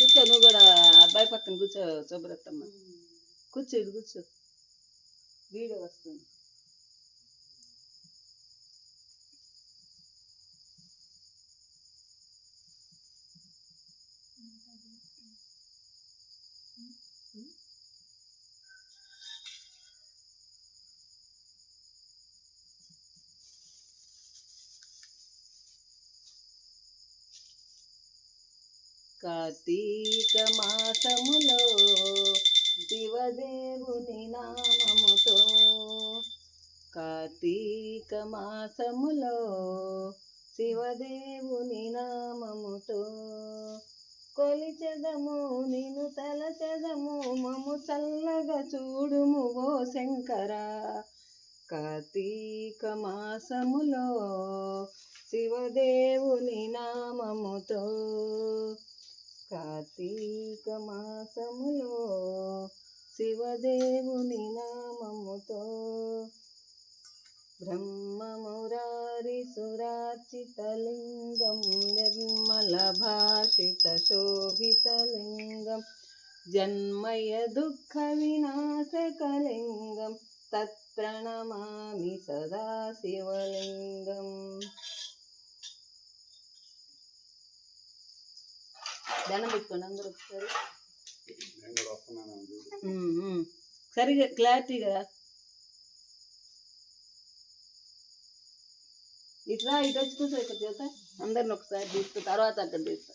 కూర్చో నువ్వు కూడా అబ్బాయి పక్కన కూర్చో శుభ్రతమ్మ. కూర్చో ఇది కూర్చో. వీడియో వస్తుంది. కార్తీక మాసములో శివదేవుని నామముతో కార్తీక మాసములో శివదేవుని నామముతో కొలిచెదము నిను తలచెదము మము చల్లగా చూడుము ఓ శంకర. కార్తీక మాసములో శివదేవుని నామముతో కార్తీక మాసములో శివదేవుని నామముతో బ్రహ్మమురారి సురార్చితలింగం నిర్మల భాషిత శోభితలింగం జన్మయ దండం పెట్టుకోండి అందరూ ఒకసారి. సరిగా క్లారిటీగా ఇట్లా ఇటు వచ్చి కూర్చో ఇక్కడ చేత అందరిని ఒకసారి తీస్తూ తర్వాత అక్కడ తీస్తా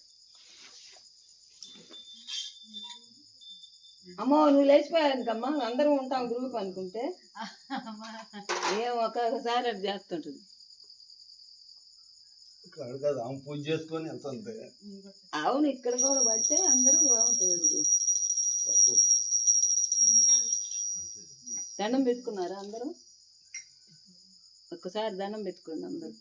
అమ్మో నువ్వు లేచిపోయానుకమ్మా అందరం ఉంటాం గ్రూప్ అనుకుంటే. ఏం ఒక్కొక్కసారి అది చేస్తుంటుంది. ఇక్కడ కాదు ఆమె పూజ చేసుకొని వెళ్తుంది. అవును ఇక్కడ కూడా పడితే అందరూ బాగుంటుంది దండం పెట్టుకున్నారా అందరూ? ఒక్కసారి దండం పెట్టుకోండి అందరూ.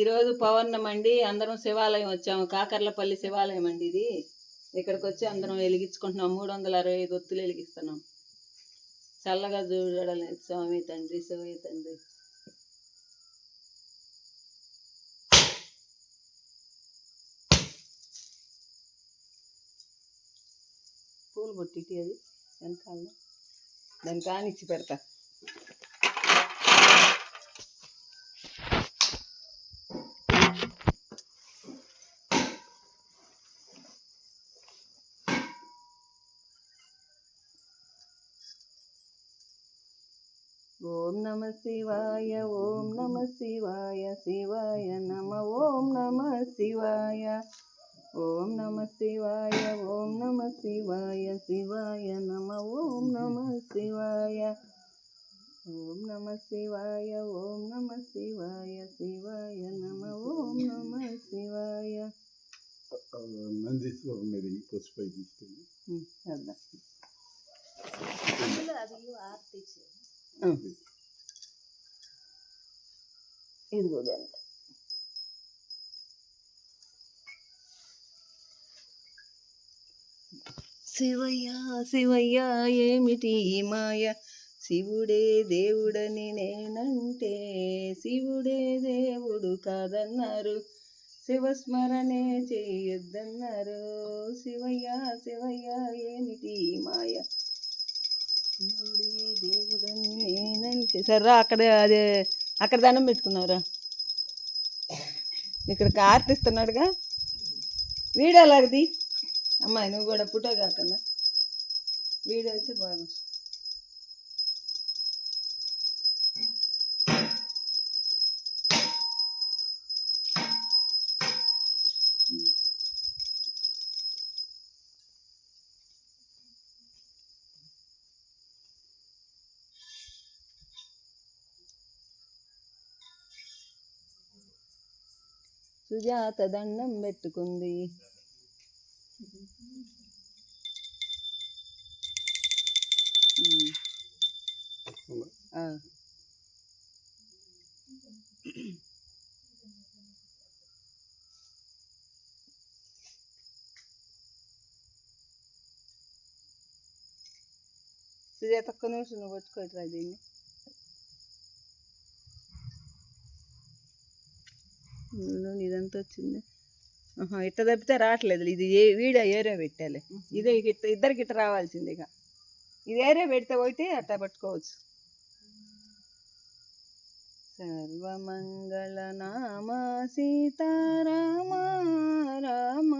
ఈరోజు పౌర్ణమి అండి అందరం శివాలయం వచ్చాము కాకర్లపల్లి శివాలయం అండి ఇది. ఇక్కడికి వచ్చి అందరం వెలిగించుకుంటున్నాం. మూడు వందల అరవై ఐదు ఒత్తులు వెలిగిస్తున్నాం. చల్లగా చూడాలి స్వామి తండ్రి శివయ్య తండ్రి. పూలు పొట్టిటి అది. వెనకాల దాన్ని కానిచ్చి పెడతా. ఓం నమ శివాయ ఓం నమ శివాయ శివాయ నమ ఓం నమ శివాయ. ఓం నమ శివాయ ఓం నమ శివాయ శివాయ నమ ఓం నమ శివాయ. ఓం నమ శివాయ ఓం నమ శివాయ శివాయ నమ ఓం నమ శివాయ. నందీశ్వరం మీద ఈ పసుపై తీసుకెళ్ళి. ఉమ్, చేద్దాం. ఆ. ఉమ్. ఇదిగో దానికి శివయ్య శివయ్య ఏమిటి ఈ మాయ శివుడే దేవుడని నేనంటే శివుడే దేవుడు కాదన్నారు శివస్మరణే చేయొద్దన్నారు శివయ్య శివయ్య ఏమిటి మాయ దేవుడని నేనంటే సర్రా అక్కడ అదే అక్కడ దండం పెట్టుకున్నావురా ఇక్కడ కార్తిస్తున్నాడుగా. వీడియో లాగది అమ్మాయి నువ్వు కూడా ఫోటో కాకుండా వీడియో అయితే బాగా సుజాత దండం పెట్టుకుంది ఉమ్. ఆ. సుజాత ఒక్క నిమిషం నువ్వు పట్టుకోవట్రా దీన్ని ఇదంతా వచ్చింది ఇట్ట తప్పితే రావట్లేదు. ఇది ఏ వీడియో ఏరియా పెట్టాలి. ఇదే ఇట్ట ఇద్దరికి ఇట్ట రావాల్సింది ఇక. ఇది ఏరియా పెడితే ఒకటి అట్టా పట్టుకోవచ్చు. సర్వమంగళ నామ సీతారామ రామ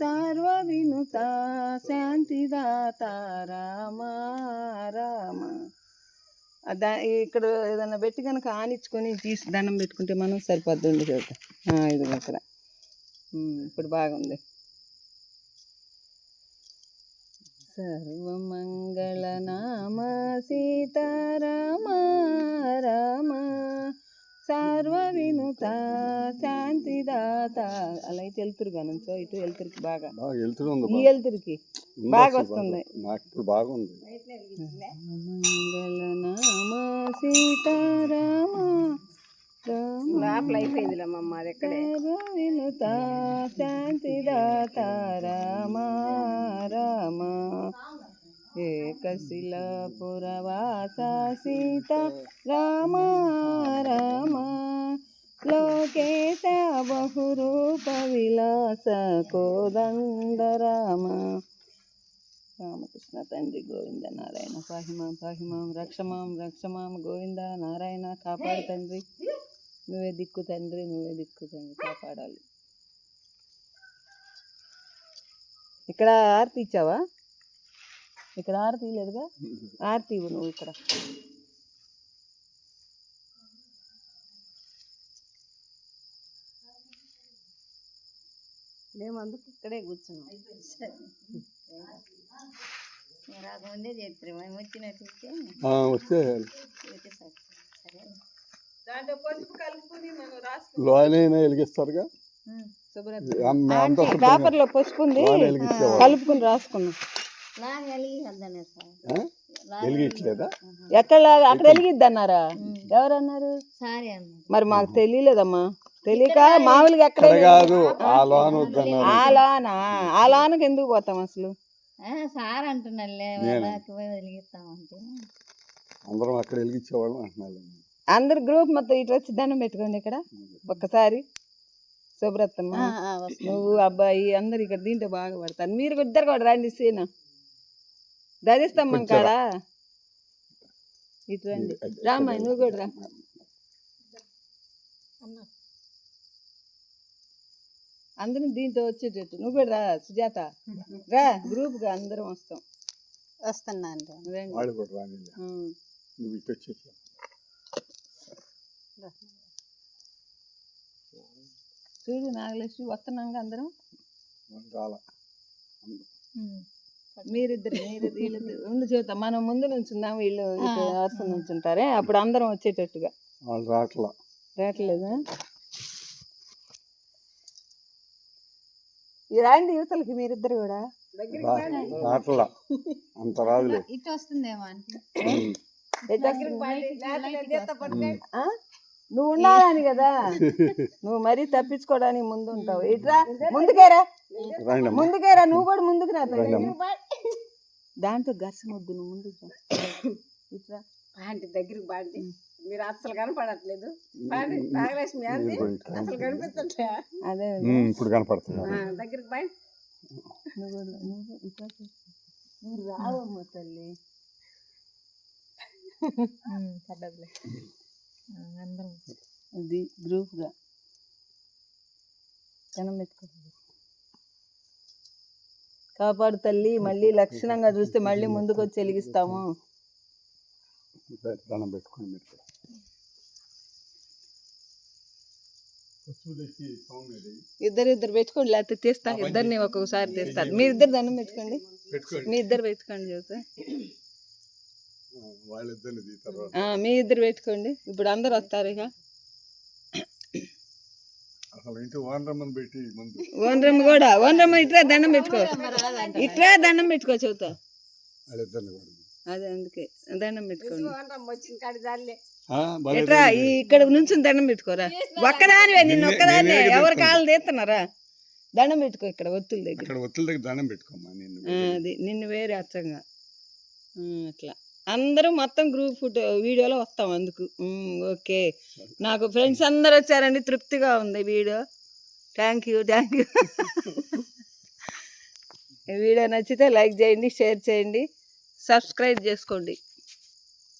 సర్వ వినుత శాంతిదాత రామ రామ. దా ఇక్కడ ఏదైనా పెట్టి కనుక ఆనిచ్చుకొని తీసి దండం పెట్టుకుంటే మనం సరిపోద్ది చోట. ఇది ఇక్కడ ఉమ్, ఇప్పుడు బాగుంది. సర్వమంగళ నామ సీతారామ రామ సర్వ వినుత శాంతిదాత. అలా అయితే వెళ్తురు నుంచో ఇటు వెళ్తురికి బాగా. వెళ్తుంది ఈ వెళ్తురికి బాగా వస్తుంది. నాకు ఇప్పుడు బాగుంది. మంగళ నామ సీతారామ? లోపల అయిపోయిందిలేమ్మ అది ఎక్కడే? వినుత శాంతిదాత రామ రామ. ఏకశిలాపురవాస సీత రామ రామ. లోకేశ బహురూప విలాస కోదండ రామ రామకృష్ణ తండ్రి గోవింద నారాయణ. పాహిమాం పాహిమాం రక్షమాం రక్షమాం గోవింద నారాయణ కాపాడు తండ్రి. నువ్వే దిక్కు తండ్రి నువ్వే దిక్కు తండ్రి కాపాడాలి. ఇక్కడ ఆరతి ఇచ్చావా? ఇక్కడ ఆరతి లేదుగా ఆరతి ఇవ్వు నువ్వు ఇక్కడ. మేము అందుకు ఇక్కడే కూర్చున్నాం. రాకముందే మేము వచ్చినట్టు వస్తే. లోనైనా వెలిగిస్తారుగా? పేపర్లో పసుపు ఉంది లోన వెలిగించేవాళ్ళు కలుపుకొని రాసుకున్నాం? వెలిగించలేదా? ఎక్కడ అక్కడ వెలిగిద్ది అన్నారా ఎవరన్నారు? మరి మాకు తెలియలేదమ్మా. తెలియక మామూలుగా ఎక్కడ కాదు ఆ లోన వద్దన్నారు. ఆ లోన? ఆ లోనకి ఎందుకు పోతాం అసలు? సార్ అంటున్నాలే వదిలిస్తామంటే అందరం అక్కడ వెలిగించేవాళ్ళం అంటున్నాను అందరు గ్రూప్ మొత్తం ఇటు వచ్చి దండం పెట్టుకోండి ఇక్కడ. ఒక్కసారి. శుభ్రతమ్మ నువ్వు అబ్బాయి అందరు ఇక్కడ దీంట్లో బాగా పడతారు. మీరు ఇద్దరు కూడా రండి సీన. ధరిస్తాం కాడ. ఇటు రండి. రామ్మ నువ్వు కూడా రా. అందరం దీంతో వచ్చేటట్టు. నువ్వు కూడా రా సుజాత. రా గ్రూప్గా అందరం వస్తాం. నువ్వు ఇటు వచ్చేసి చూడు నాగలక్ష్మి వస్తున్నాం అందరం? మీరిద్దరు మీరు వీళ్ళిద్దరు. ఉండి చూద్దాం. మనం ముందు నుంచుందాం వీళ్ళు వరుస నుంచుంటారే. అప్పుడు అందరం వచ్చేటట్టుగా. వాళ్ళు రావట్లా రావట్లేదా? రాండి యువతలకి మీరిద్దరు కూడా? అంత రాదులే. ఇటు వస్తుందేమో? నువ్వు ఉండాలని కదా? నువ్వు మరీ తప్పించుకోవడానికి ముందు ఉంటావు. ఇట్రా ముందుకేరా. ముందుకేరా నువ్వు కూడా ముందుకు రా. దాంతో వద్దు నువ్వు ముందుకు. ఇట్రా. ఆంటీ దగ్గరికి బాండి మీరు అస్సలు కనపడట్లేదు. బాండి నాగలక్ష్మి. అసలు కనిపించట్లే అదే ఇప్పుడు దగ్గరికి నువ్వు నువ్వు ఇట్లా. నువ్వు రావమ్మ తల్లి. పడ్డదిలే అందరం. ఇది గ్రూప్గా. జనం కాపాడు తల్లి మళ్ళీ లక్షణంగా చూస్తే మళ్ళీ ముందుకు వచ్చి వెలిగిస్తాము. దండం పెట్టుకోండి మీరు కూడా. ఇద్దరు ఇద్దరు పెట్టుకోండి లేకపోతే తీస్తా ఇద్దరిని ఒక్కొక్కసారి తీస్తారు మీ ఇద్దరు దండం పెట్టుకోండి. మీ ఇద్దరు పెట్టుకోండి ఆ, మీ ఇద్దరు పెట్టుకోండి. ఇప్పుడు అందరు వస్తారు ఇక. ఓనరమ్మ కూడా ఓనరమ్మ ఇట్రా దండం పెట్టుకో. ఇట్రా దండం పెట్టుకో కూడా. అదే అందుకే. దండం పెట్టుకోండి. ఎట్రా ఈ ఇక్కడ నుంచి దండం పెట్టుకోరా? ఒక్కదానివే నిన్ను ఒక్కదాన్నే ఎవరి కాళ్ళు తీస్తున్నారా? దండం పెట్టుకో ఇక్కడ ఒత్తుల దగ్గర. ఒత్తుల దగ్గర దండం ఆ, అది నిన్ను వేరే అచ్చంగా. అట్లా. అందరూ మొత్తం గ్రూప్ ఫోటో వీడియోలో వస్తాం అందుకు. ఓకే. నాకు ఫ్రెండ్స్ అందరు వచ్చారండి తృప్తిగా ఉంది video. Thank you thank you ఈ వీడియో నచ్చితే లైక్ చేయండి షేర్ చేయండి. సబ్స్క్రైబ్ చేసుకోండి.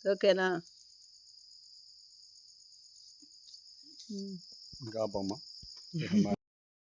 ఓకేనా? ఇంకా బొమ్మ